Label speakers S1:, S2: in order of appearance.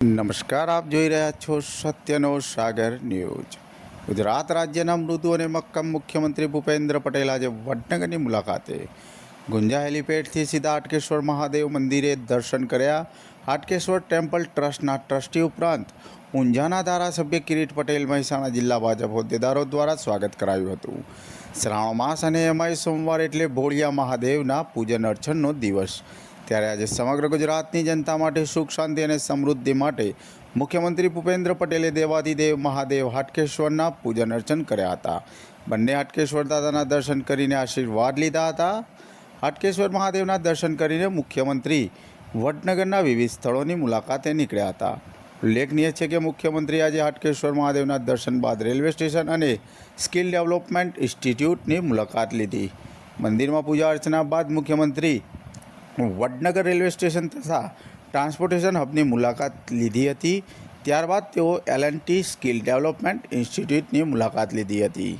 S1: નમસ્કાર, આપ જોઈ રહ્યા છો સત્યનો સાગર ન્યૂઝ. ગુજરાત રાજ્યના મૃદુ અને મક્કમ મુખ્યમંત્રી ભૂપેન્દ્ર પટેલ આજે વડનગરની મુલાકાતે ગુંજા હેલીપેડથી સીધા હાટકેશ્વર મહાદેવ મંદિરે દર્શન કર્યા. હાટકેશ્વર ટેમ્પલ ટ્રસ્ટના ટ્રસ્ટી ઉપરાંત ઊંઝાના ધારાસભ્ય કિરીટ પટેલ મહેસાણા જિલ્લા ભાજપ હોદ્દેદારો દ્વારા સ્વાગત કરાયું હતું. શ્રાવણ માસ અને એમાંય સોમવાર એટલે ભોળિયા મહાદેવના પૂજન અર્ચનનો દિવસ. ત્યારે આજે સમગ્ર ગુજરાતની જનતા માટે સુખ, શાંતિ અને સમૃદ્ધિ માટે મુખ્યમંત્રી ભૂપેન્દ્ર પટેલે દેવાધિદેવ મહાદેવ હાટકેશ્વરના પૂજન અર્ચન કર્યા હતા. બંને હાટકેશ્વર દાદાના દર્શન કરીને આશીર્વાદ લીધા હતા. હાટકેશ્વર મહાદેવના દર્શન કરીને મુખ્યમંત્રી વડનગરના વિવિધ સ્થળોની મુલાકાતે નીકળ્યા હતા. ઉલ્લેખનીય છે કે મુખ્યમંત્રી આજે હાટકેશ્વર મહાદેવના દર્શન બાદ રેલવે સ્ટેશન અને સ્કિલ ડેવલપમેન્ટ ઇન્સ્ટિટ્યૂટની મુલાકાત લીધી. મંદિરમાં પૂજા અર્ચના બાદ મુખ્યમંત્રી વડનગર રેલવે સ્ટેશન તથા ટ્રાન્સપોર્ટેશન હબની મુલાકાત લીધી હતી. ત્યારબાદ તેઓ L and T skill development ઇન્સ્ટિટ્યૂટની મુલાકાત લીધી હતી.